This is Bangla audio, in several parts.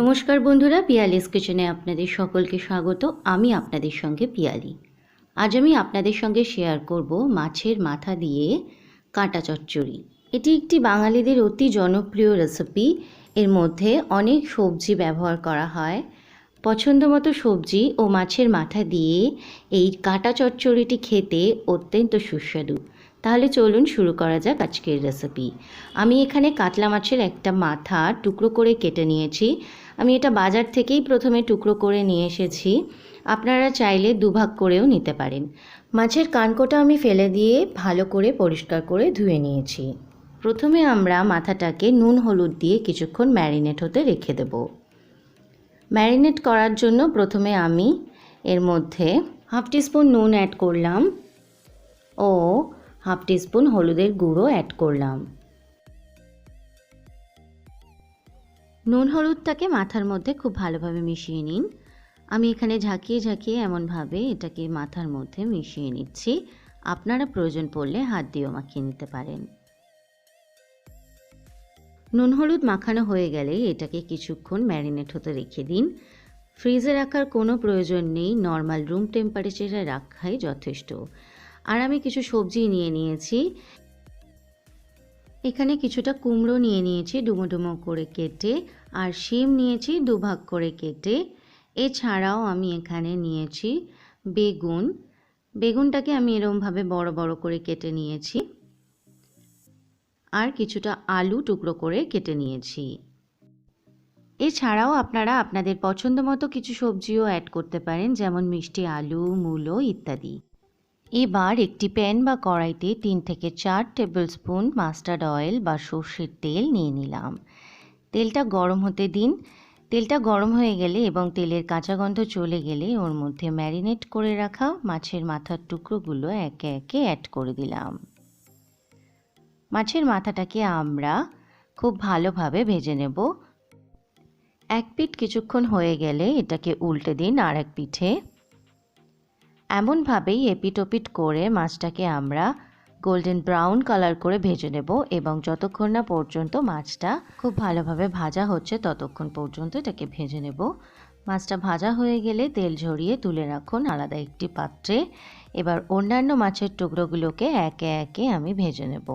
নমস্কার বন্ধুরা, পিয়ালিস কিচেনে আপনাদের সকলকে স্বাগত। আমি আপনাদের সঙ্গে পিয়ালি। আজ আমি আপনাদের সঙ্গে শেয়ার করব মাছের মাথা দিয়ে কাঁটা চচ্চড়ি। এটি একটি বাঙালিদের অতি জনপ্রিয় রেসিপি এর মধ্যে অনেক সবজি ব্যবহার করা হয়। পছন্দ মতো সবজি ও মাছের মাথা দিয়ে এই কাঁটা চচ্চড়িটি খেতে অত্যন্ত সুস্বাদু। তাহলে চলুন শুরু করা যাক আজকের রেসিপি আমি এখানে কাতলা মাছের একটা মাথা টুকরো করে কেটে নিয়েছি। আমি এটা বাজার থেকেই প্রথমে টুকরো করে নিয়ে এসেছি। আপনারা চাইলে দুভাগ করেও নিতে পারেন। মাছের কানকোটা আমি ফেলে দিয়ে ভালো করে পরিষ্কার করে ধুয়ে নিয়েছি। প্রথমে আমরা মাথাটাকে নুন হলুদ দিয়ে কিছুক্ষণ ম্যারিনেট হতে রেখে দেব। ম্যারিনেট করার জন্য প্রথমে আমি এর মধ্যে হাফ টিস্পুন নুন অ্যাড করলাম ও হাফ টিস্পুন হলুদের গুঁড়ো অ্যাড করলাম। নুন হলুদটাকে মাথার মধ্যে খুব ভালোভাবে মিশিয়ে নিন। আমি এখানে ঝাঁকিয়ে ঝাঁকিয়ে এমনভাবে এটাকে মাথার মধ্যে মিশিয়ে নিচ্ছি। আপনারা প্রয়োজন পড়লে হাত দিয়েও মাখিয়ে নিতে পারেন। নুন হলুদ মাখানো হয়ে গেলে এটাকে কিছুক্ষণ ম্যারিনেট হতে রেখে দিন। ফ্রিজে রাখার কোনো প্রয়োজন নেই, নর্মাল রুম টেম্পারেচারে রাখাই যথেষ্ট। আর আমি কিছু সবজি নিয়ে নিয়েছি। এখানে কিছুটা কুমড়ো নিয়ে নিয়েছি ডুমো ডুমো করে কেটে আর শিম নিয়েছি দুভাগ করে কেটে। এছাড়াও আমি এখানে নিয়েছি বেগুন। বেগুনটাকে আমি এরমভাবে বড় বড় করে কেটে নিয়েছি। আর কিছুটা আলু টুকরো করে কেটে নিয়েছি। এছাড়াও আপনারা আপনাদের পছন্দ মতো কিছু সবজিও অ্যাড করতে পারেন, যেমন মিষ্টি আলু, মূলো ইত্যাদি। এবার একটি প্যান বা কড়াইতে তিন থেকে চার টেবিল স্পুন মাস্টার্ড অয়েল বা সর্ষের তেল নিয়ে নিলাম। তেলটা গরম হতে দিন। তেলটা গরম হয়ে গেলে এবং তেলের কাঁচা গন্ধ চলে গেলে ওর মধ্যে ম্যারিনেট করে রাখা মাছের মাথার টুকরোগুলো একে একে অ্যাড করে দিলাম। মাছের মাথাটাকে আমরা খুব ভালোভাবে ভেজে নেব। এক পিঠ কিছুক্ষণ হয়ে গেলে এটাকে উল্টে দিন আর এক পিঠে এমনভাবেই এপিটোপিট করে মাছটাকে আমরা গোল্ডেন ব্রাউন কালার করে ভেজে নেব এবং যতক্ষণ না পর্যন্ত মাছটা খুব ভালোভাবে ভাজা হচ্ছে ততক্ষণ পর্যন্ত এটাকে ভেজে নেব। মাছটা ভাজা হয়ে গেলে তেল ঝরিয়ে তুলে রাখুন আলাদা একটি পাত্রে। এবার অন্যান্য মাছের টুকরোগুলোকে একে একে আমি ভেজে নেব।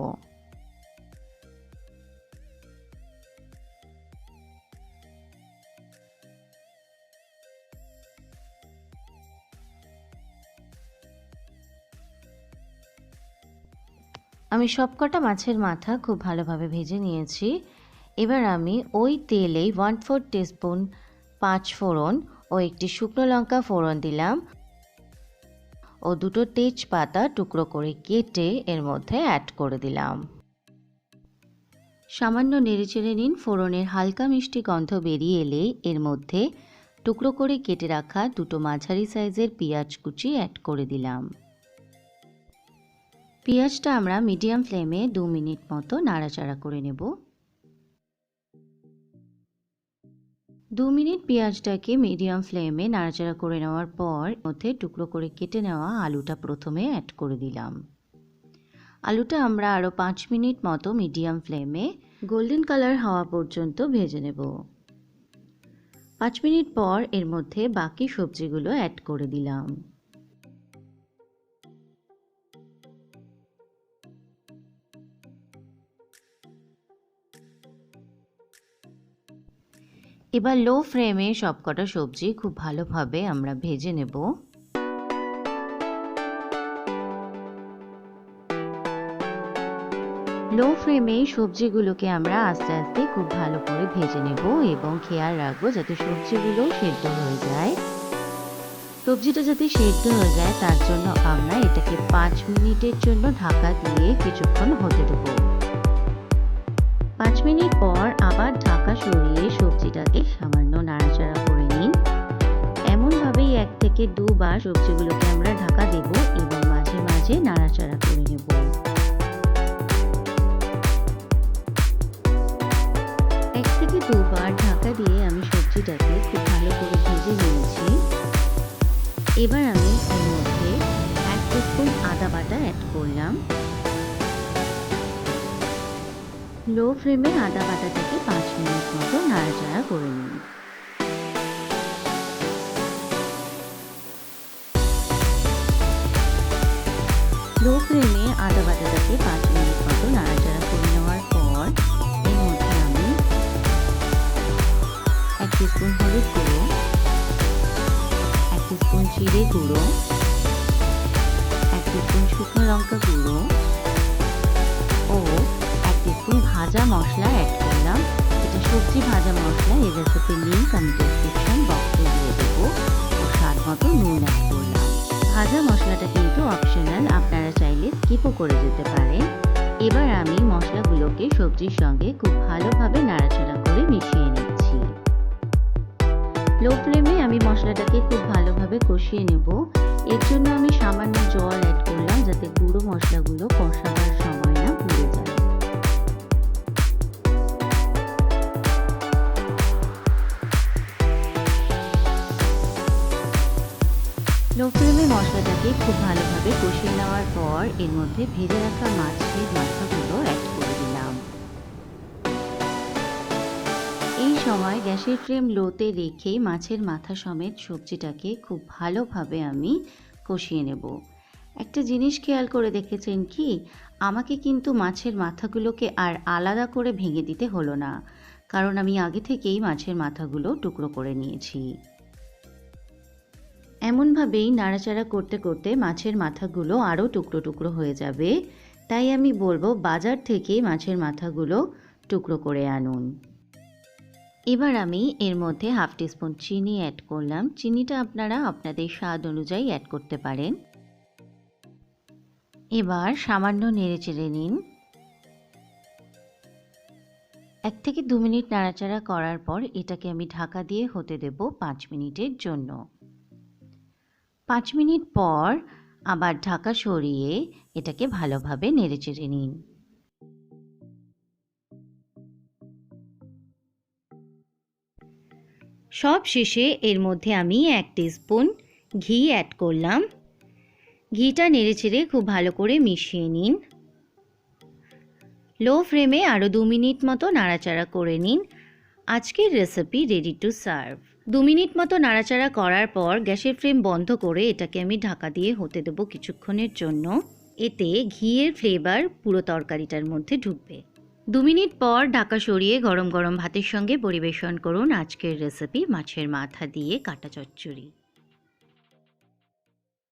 আমি সবকটা মাছের মাথা খুব ভালোভাবে ভেজে নিয়েছি। এবার আমি ওই তেলেই ওয়ান ফোর টিস্পুন পাঁচ ফোড়ন ও একটি শুকনো লঙ্কা ফোড়ন দিলাম। ও দুটো তেজপাতা টুকরো করে কেটে এর মধ্যে অ্যাড করে দিলাম। সামান্য নেড়েচেড়ে নিন, ফোড়নের হালকা মিষ্টি গন্ধ বেরিয়ে এলে এর মধ্যে টুকরো করে কেটে রাখা দুটো মাঝারি সাইজের পেঁয়াজ কুচি অ্যাড করে দিলাম। পেঁয়াজটা আমরা মিডিয়াম ফ্লেমে দু মিনিট মতো নাড়াচাড়া করে নেব। দু মিনিট পেঁয়াজটাকে মিডিয়াম ফ্লেমে নাড়াচাড়া করে নেওয়ার পর মধ্যে টুকরো করে কেটে নেওয়া আলুটা প্রথমে অ্যাড করে দিলাম। আলুটা আমরা আরও পাঁচ মিনিট মতো মিডিয়াম ফ্লেমে গোল্ডেন কালার হওয়া পর্যন্ত ভেজে নেব। পাঁচ মিনিট পর এর মধ্যে বাকি সবজিগুলো অ্যাড করে দিলাম। এবার লো ফ্লেমে সবকটা সবজি খুব ভালোভাবে আমরা ভেজে নেব। লো ফ্লেমে সবজিগুলোকে আমরা আস্তে আস্তে খুব ভালো করে ভেজে নেব এবং খেয়াল রাখব যাতে সবজিগুলো সেদ্ধ হয়ে যায়। সবজিটা যাতে সেদ্ধ হয়ে যায়, তার জন্য আমরা এটাকে পাঁচ মিনিটের জন্য ঢাকা দিয়ে কিছুক্ষণ হতে দেবো। পাঁচ মিনিট পর আবার ঢাকা সরিয়ে সবজিটাকে সামান্য নাড়াচাড়া করে নিন। এমনভাবেই এক থেকে দুবার সবজিগুলোকে আমরা ঢাকা দেব এবং মাঝে মাঝে নাড়াচাড়া করে নেব। এক থেকে দুবার ঢাকা দিয়ে আমি সবজিটাকে খুব ভালো করে ভেজে নিয়েছি। এবার আমি এর মধ্যে এক স্পুন আদা বাটা অ্যাড করলাম। লো ফ্লেমে আদা থেকে পাঁচ মিনিট মতো নাড়াচাড়া করে নিন। লো ফ্লেমে আদা থেকে পাঁচ মিনিট মতো নাড়াচাড়া করে নেওয়ার পর এর মধ্যে আমি এক স্পুন হলুদ গুঁড়ো, এক স্পুন জিরে গুঁড়ো, এক স্পুন শুকনো লঙ্কা গুঁড়ো ও স্পুন ভাজা মশলা অ্যাড করলাম এটা সবজি ভাজা মশলা এই রেসিপির লিঙ্ক আমি ডিসক্রিপশন বক্সে দিয়ে দেবো। স্বাদ মতো নুন অ্যাড করলাম ভাজা মশলাটা কিন্তু অপশনাল আপনারা চাইলে স্কিপও করে যেতে পারেন। এবার আমি মশলাগুলোকে সবজির সঙ্গে খুব ভালোভাবে নাড়াচাড়া করে মিশিয়ে নিচ্ছি। লো ফ্লেমে আমি মশলাটাকে খুব ভালোভাবে কষিয়ে নেব। এর জন্য আমি সামান্য জল অ্যাড কষিয়ে নেওয়ার পর এর মধ্যে ভেজে রাখা মাছের মাথাগুলো অ্যাড করে দিলাম। এই সময় গ্যাসের ফ্লেম লোতে রেখে মাছের মাথা সমেত সবজিটাকে খুব ভালোভাবে আমি কষিয়ে নেব। একটা জিনিস খেয়াল করে দেখেছেন কি, আমাকে কিন্তু মাছের মাথাগুলোকে আর আলাদা করে ভেঙে দিতে হলো না, কারণ আমি আগে থেকেই মাছের মাথাগুলো টুকরো করে নিয়েছি। এমনভাবেই নাড়াচাড়া করতে করতে মাছের মাথাগুলো আরও টুকরো টুকরো হয়ে যাবে। তাই আমি বলব বাজার থেকে মাছের মাথাগুলো টুকরো করে আনুন। এবার আমি এর মধ্যে হাফ টিস্পুন চিনি অ্যাড করলাম। চিনিটা আপনারা আপনাদের স্বাদ অনুযায়ী অ্যাড করতে পারেন। এবার সামান্য নেড়ে চেড়ে নিন। এক থেকে দু মিনিট নাড়াচাড়া করার পর এটাকে আমি ঢাকা দিয়ে হতে দেব পাঁচ মিনিটের জন্য। পাঁচ মিনিট পর আবার ঢাকা সরিয়ে এটাকে ভালোভাবে নেড়ে চেড়ে নিন। সব শেষে এর মধ্যে আমি এক স্পুন ঘি অ্যাড করলাম। ঘিটা নেড়ে চেড়ে খুব ভালো করে মিশিয়ে নিন। লো ফ্লেমে আরও দু মিনিট মতো নাড়াচাড়া করে নিন। আজকের রেসিপি রেডি টু সার্ভ। দু মিনিট মতো নাড়াচাড়া করার পর গ্যাসের ফ্লেম বন্ধ করে এটাকে আমি ঢাকা দিয়ে হতে দেবো কিছুক্ষণের জন্য। এতে ঘিয়ের ফ্লেভার পুরো তরকারিটার মধ্যে ঢুকবে। দু মিনিট পর ঢাকা সরিয়ে গরম গরম ভাতের সঙ্গে পরিবেশন করুন আজকের রেসিপি মাছের মাথা দিয়ে কাটা চচ্চড়ি।